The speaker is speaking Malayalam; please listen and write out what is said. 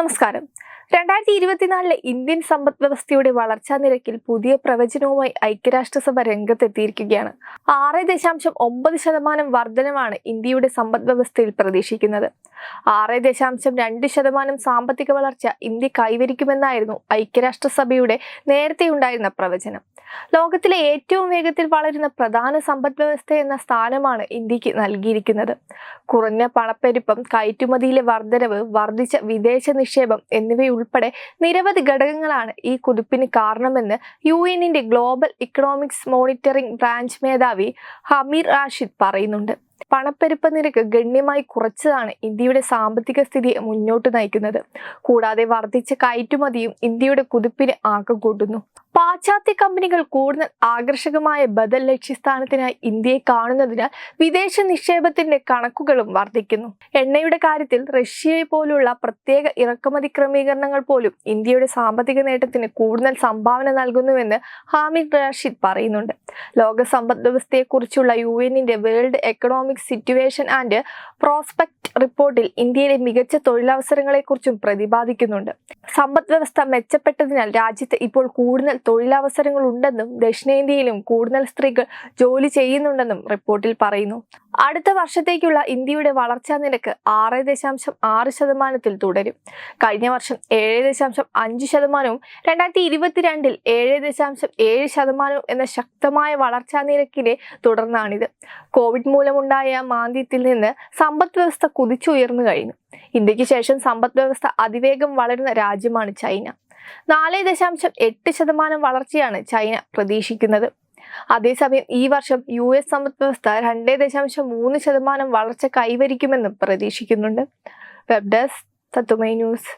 നമസ്കാരം. രണ്ടായിരത്തി ഇരുപത്തിനാലിലെ ഇന്ത്യൻ സമ്പദ് വ്യവസ്ഥയുടെ വളർച്ചാ നിരക്കിൽ പുതിയ പ്രവചനവുമായി ഐക്യരാഷ്ട്രസഭ രംഗത്തെത്തിയിരിക്കുകയാണ്. ആറ് ദശാംശം ഒമ്പത് ശതമാനം വർധനമാണ് ഇന്ത്യയുടെ സമ്പദ് വ്യവസ്ഥയിൽ പ്രതീക്ഷിക്കുന്നത്. ആറ് ദശാംശം രണ്ട് ശതമാനം സാമ്പത്തിക വളർച്ച ഇന്ത്യ കൈവരിക്കുമെന്നായിരുന്നു ഐക്യരാഷ്ട്രസഭയുടെ നേരത്തെ ഉണ്ടായിരുന്ന പ്രവചനം. ലോകത്തിലെ ഏറ്റവും വേഗത്തിൽ വളരുന്ന പ്രധാന സമ്പദ് വ്യവസ്ഥ എന്ന സ്ഥാനമാണ് ഇന്ത്യയ്ക്ക് നൽകിയിരിക്കുന്നത്. കുറഞ്ഞ പണപ്പെരുപ്പം കയറ്റുമതിയിലെ വർധനവ് വർദ്ധിച്ച വിദേശ നിക്ഷേപം എന്നിവയുൾപ്പെടെ നിരവധി ഘടകങ്ങളാണ് ഈ കുതിപ്പിന് കാരണമെന്ന് യു എന്നിന്റെ ഗ്ലോബൽ ഇക്കണോമിക്സ് മോണിറ്ററിംഗ് ബ്രാഞ്ച് മേധാവി ഹമീർ റാഷിദ് പറയുന്നുണ്ട്. പണപ്പെരുപ്പ നിരക്ക് ഗണ്യമായി കുറച്ചതാണ് ഇന്ത്യയുടെ സാമ്പത്തിക സ്ഥിതിയെ മുന്നോട്ട് നയിക്കുന്നത്. കൂടാതെ വർദ്ധിച്ച കയറ്റുമതിയും ഇന്ത്യയുടെ കുതിപ്പിന് ആക്കം കൂട്ടുന്നു. പാശ്ചാത്യ കമ്പനികൾ കൂടുതൽ ആകർഷകമായ ബദൽ ലക്ഷ്യസ്ഥാനത്തിനായി ഇന്ത്യയെ കാണുന്നതിനാൽ വിദേശ നിക്ഷേപത്തിന്റെ കണക്കുകളും വർദ്ധിക്കുന്നു. എണ്ണയുടെ കാര്യത്തിൽ റഷ്യയെ പോലുള്ള പ്രത്യേക ഇറക്കുമതി ക്രമീകരണങ്ങൾ പോലും ഇന്ത്യയുടെ സാമ്പത്തിക നേട്ടത്തിന് കൂടുതൽ സംഭാവന നൽകുന്നുവെന്ന് ഹാമിദ് റാഷിദ് പറയുന്നുണ്ട്. ലോക സമ്പദ് വ്യവസ്ഥയെക്കുറിച്ചുള്ള യു എന്നിന്റെ world economic situation and prospect റിപ്പോർട്ടിൽ ഇന്ത്യയിലെ മികച്ച തൊഴിലവസരങ്ങളെക്കുറിച്ചും പ്രതിപാദിക്കുന്നുണ്ട്. സമ്പദ് വ്യവസ്ഥ മെച്ചപ്പെട്ടതിനാൽ രാജ്യത്ത് ഇപ്പോൾ കൂടുതൽ തൊഴിലവസരങ്ങൾ ഉണ്ടെന്നും ദക്ഷിണേന്ത്യയിലും കൂടുതൽ സ്ത്രീകൾ ജോലി ചെയ്യുന്നുണ്ടെന്നും റിപ്പോർട്ടിൽ പറയുന്നു. അടുത്ത വർഷത്തേക്കുള്ള ഇന്ത്യയുടെ വളർച്ചാ നിരക്ക് ആറ് ദശാംശം ആറ് ശതമാനത്തിൽ തുടരും. കഴിഞ്ഞ വർഷം ഏഴ് ദശാംശം അഞ്ച് ശതമാനവും രണ്ടായിരത്തി ഇരുപത്തിരണ്ടിൽ ഏഴ് ദശാംശം ഏഴ് ശതമാനവും എന്ന ശക്തമായ വളർച്ചാ നിരക്കിനെ തുടർന്നാണിത്. കോവിഡ് മൂലമുണ്ടായ മാന്ദ്യത്തിൽ നിന്ന് സമ്പദ് വ്യവസ്ഥ കുതിച്ചുയർന്നു കഴിഞ്ഞു. ഇന്ത്യയ്ക്ക് ശേഷം സമ്പദ് വ്യവസ്ഥ അതിവേഗം വളരുന്ന രാജ്യമാണ് ചൈന. നാല് ദശാംശം എട്ട് ശതമാനം വളർച്ചയാണ് ചൈന പ്രതീക്ഷിക്കുന്നത്. അതേസമയം ഈ വർഷം യു എസ് സമ്പദ് വ്യവസ്ഥ രണ്ടേ ദശാംശം മൂന്ന് ശതമാനം വളർച്ച കൈവരിക്കുമെന്നും പ്രതീക്ഷിക്കുന്നുണ്ട്. വെബ് ഡെസ്ക് തത്തുമൈ ന്യൂസ്.